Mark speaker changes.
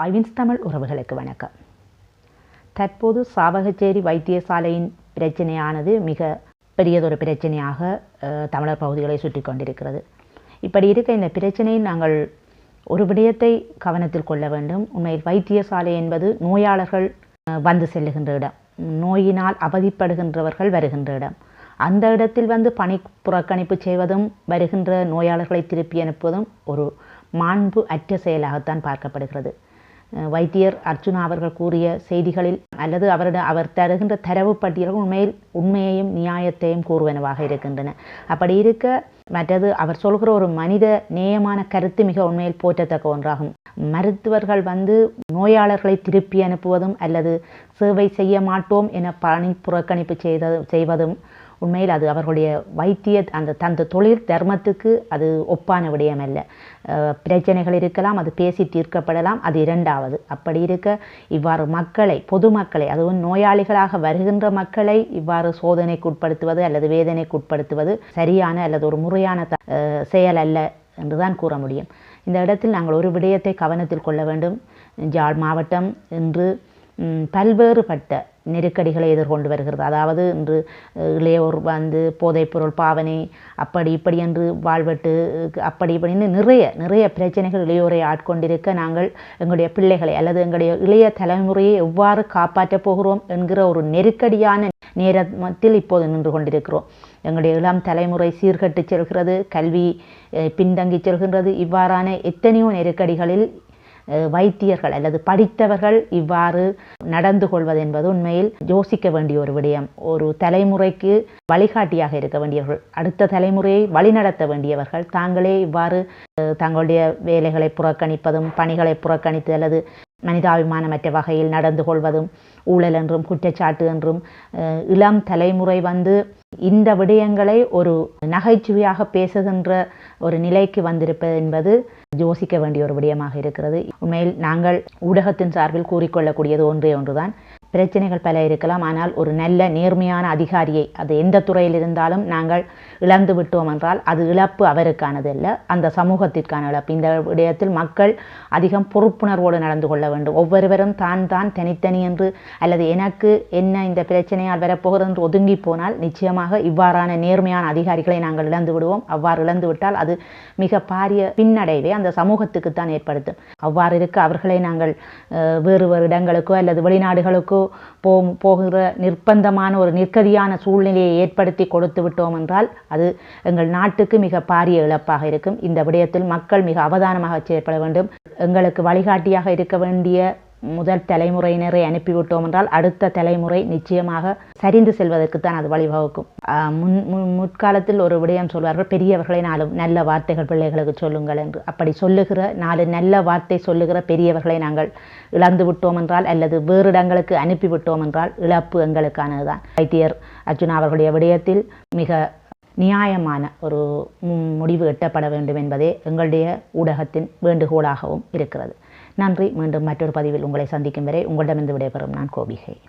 Speaker 1: ஐவின்ஸ் தமிழ் உறவுகளுக்கு வணக்கம். தற்போது சாவகச்சேரி வைத்தியசாலையின் பிரச்சனையானது மிக பெரியதொரு பிரச்சனையாக தமிழர் பகுதிகளை சுற்றி கொண்டிருக்கிறது. இப்படி இருக்க இந்த பிரச்சனையை நாங்கள் ஒரு விடயத்தை கவனத்தில் கொள்ள வேண்டும். உண்மையில் வைத்தியசாலை என்பது நோயாளர்கள் அஹ், வந்து செல்லுகின்ற இடம். நோயினால் அவதிப்படுகின்றவர்கள் வருகின்ற இடம். அந்த இடத்தில் வந்து பணி புறக்கணிப்பு செய்வதும் வருகின்ற நோயாளர்களை திருப்பி அனுப்புவதும் ஒரு மாண்பு அற்ற செயலாகத்தான் பார்க்கப்படுகிறது. வைத்தியர் அர்ஜுனா அவர்கள் கூறிய செய்திகளில் அல்லது அவரிடம் அவர் தருகின்ற தரவு பட்டியல்கள் உண்மையில் உண்மையையும் நியாயத்தையும் கூறுவனவாக இருக்கின்றன. அப்படி இருக்க மற்றது அவர் சொல்கிற ஒரு மனித நேயமான கருத்து மிக உண்மையில் போற்றத்தக்க ஒன்றாகும். மருத்துவர்கள் வந்து நோயாளர்களை திருப்பி அனுப்புவதும் அல்லது சேவை செய்ய மாட்டோம் என பணி புறக்கணிப்பு செய்த செய்வதும் உண்மையில் அது அவர்களுடைய வைத்திய அந்த தந்த தொழில் தர்மத்துக்கு அது ஒப்பான விடயம் அல்ல. பிரச்சனைகள் இருக்கலாம் அது பேசி தீர்க்கப்படலாம் அது இரண்டாவது. அப்படி இருக்க இவ்வாறு மக்களை பொதுமக்களை அதுவும் நோயாளிகளாக வருகின்ற மக்களை இவ்வாறு சோதனைக்குட்படுத்துவது அல்லது வேதனைக்குட்படுத்துவது சரியான அல்லது ஒரு முறையான த- செயல் அல்ல என்றுதான் கூற முடியும். இந்த இடத்தில் நாங்கள் ஒரு விடயத்தை கவனத்தில் கொள்ள வேண்டும். ஜாழ் மாவட்டம் இன்று பல்வேறுபட்ட நெருக்கடிகளை எதிர்கொண்டு வருகிறது. அதாவது இன்று இளையோர் வந்து போதைப்பொருள் பாவனை அப்படி இப்படி என்று வாழ்வெட்டு அப்படி இப்படின்னு நிறைய நிறைய பிரச்சனைகள் இளையோரை ஆட்கொண்டிருக்க நாங்கள் எங்களுடைய பிள்ளைகளை அல்லது எங்களுடைய இளைய தலைமுறையை எவ்வாறு காப்பாற்றப் போகிறோம் என்கிற ஒரு நெருக்கடியான நேரத்தில் இப்போது நின்று கொண்டிருக்கிறோம். எங்களுடைய இளம் தலைமுறை சீர்கட்டு செல்கிறது கல்வி பின்தங்கி செல்கின்றது. இவ்வாறான எத்தனையோ நெருக்கடிகளில் வைத்தியர்கள் அல்லது படித்தவர்கள் இவ்வாறு நடந்து கொள்வது என்பது உண்மையில் யோசிக்க வேண்டிய ஒரு விடயம். ஒரு தலைமுறைக்கு வழிகாட்டியாக இருக்க வேண்டியவர்கள் அடுத்த தலைமுறையை வழிநடத்த வேண்டியவர்கள் தாங்களே இவ்வாறு தங்களுடைய வேலைகளை புறக்கணிப்பதும் பணிகளை புறக்கணித்து அல்லது மனிதாபிமானமற்ற வகையில் நடந்து கொள்வதும் ஊழல் என்றும் குற்றச்சாட்டு என்றும் இளம் தலைமுறை வந்து இந்த விடயங்களை ஒரு நகைச்சுவையாக பேசுகின்ற ஒரு நிலைக்கு வந்திருப்பது என்பது யோசிக்க வேண்டிய ஒரு விடயமாக இருக்கிறது. உண்மையில் நாங்கள் ஊடகத்தின் சார்பில் கூறிக்கொள்ளக்கூடியது ஒன்றே ஒன்றுதான். பிரச்சனைகள் பல இருக்கலாம். ஆனால் ஒரு நல்ல நேர்மையான அதிகாரியை அது எந்த துறையில் இருந்தாலும் நாங்கள் இழந்து விட்டோம் என்றால் அது இழப்பு அவருக்கானது அல்ல அந்த சமூகத்திற்கான இழப்பு. இந்த விடயத்தில் மக்கள் அதிகம் பொறுப்புணர்வோடு நடந்து கொள்ள வேண்டும். ஒவ்வொருவரும் தான் தான் தனித்தனி என்று அல்லது எனக்கு என்ன இந்த பிரச்சனையால் வரப்போகிறது என்று ஒதுங்கி போனால் நிச்சயமாக இவ்வாறான நேர்மையான அதிகாரிகளை நாங்கள் இழந்து விடுவோம். அவ்வாறு இழந்து விட்டால் அது மிக பாரிய பின்னடைவை அந்த சமூகத்துக்கு தான் ஏற்படுத்தும். அவ்வாறு இருக்க அவர்களை நாங்கள் வேறு வேறு இடங்களுக்கோ அல்லது வெளிநாடுகளுக்கோ போ போகிற நிர்பந்தமான ஒரு நிற்கதியான சூழ்நிலையை ஏற்படுத்தி கொடுத்து விட்டோம் என்றால் அது எங்கள் நாட்டுக்கு மிக பாரிய இழப்பாக இருக்கும். இந்த விடயத்தில் மக்கள் மிக அவதானமாக செயற்பட வேண்டும். எங்களுக்கு வழிகாட்டியாக இருக்க வேண்டிய முதல் தலைமுறையினரை அனுப்பிவிட்டோம் என்றால் அடுத்த தலைமுறை நிச்சயமாக சரிந்து செல்வதற்குத்தான் அது வழிவகுக்கும். முன் முன் முற்காலத்தில் ஒரு விடயம் சொல்வார்கள் பெரியவர்களை நாலு நல்ல வார்த்தைகள் பிள்ளைகளுக்கு சொல்லுங்கள் என்று. அப்படி சொல்லுகிற நாலு நல்ல வார்த்தை சொல்லுகிற பெரியவர்களை நாங்கள் இழந்து விட்டோம் என்றால் அல்லது வேறு இடங்களுக்கு அனுப்பிவிட்டோம் என்றால் இழப்பு எங்களுக்கானதுதான். வைத்தியர் அர்ஜுனா அவர்களுடைய விடயத்தில் மிக நியாயமான ஒரு முடிவு எட்டப்பட வேண்டும் என்பதே எங்களுடைய ஊடகத்தின் வேண்டுகோளாகவும் இருக்கிறது. நன்றி. மீண்டும் மற்றொரு பதிவில் உங்களை சந்திக்கும் வரை உங்களிடமிருந்து விடைபெறும் நான் கோபிகை.